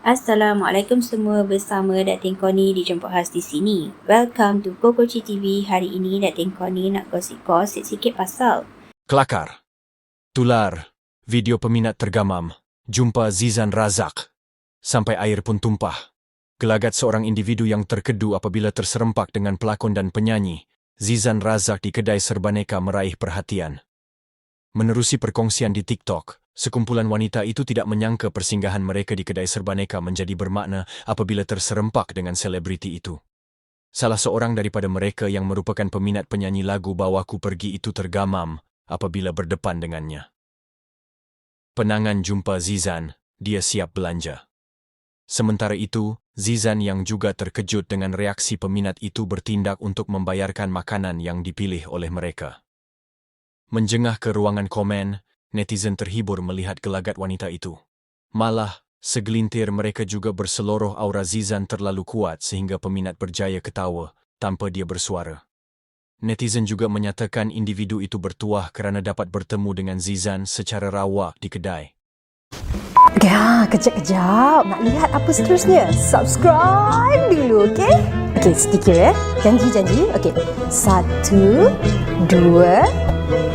Assalamualaikum semua bersama Datin Koni dijemput khas di sini. Welcome to Kokochi TV. Hari ini Datin Koni nak gosip-gosip sikit pasal Kelakar. Tular. Video peminat tergamam. Jumpa Zizan Razak. Sampai air pun tumpah. Gelagat seorang individu yang terkedu apabila terserempak dengan pelakon dan penyanyi. Zizan Razak di kedai serbaneka meraih perhatian. Menerusi perkongsian di TikTok, sekumpulan wanita itu tidak menyangka persinggahan mereka di kedai serbaneka menjadi bermakna apabila terserempak dengan selebriti itu. Salah seorang daripada mereka yang merupakan peminat penyanyi lagu Bawaku Pergi itu tergamam apabila berdepan dengannya. Penangan jumpa Zizan, dia siap belanja. Sementara itu, Zizan yang juga terkejut dengan reaksi peminat itu bertindak untuk membayarkan makanan yang dipilih oleh mereka. Menjengah ke ruangan komen, netizen terhibur melihat gelagat wanita itu. Malah, segelintir mereka juga berseloroh aura Zizan terlalu kuat sehingga peminat berjaya ketawa tanpa dia bersuara. Netizen juga menyatakan individu itu bertuah kerana dapat bertemu dengan Zizan secara rawak di kedai. Ya, kejap-kejap. Nak lihat apa seterusnya? Subscribe dulu, okey? Okey, sedikit ya. Janji-janji. Okey. Satu, dua,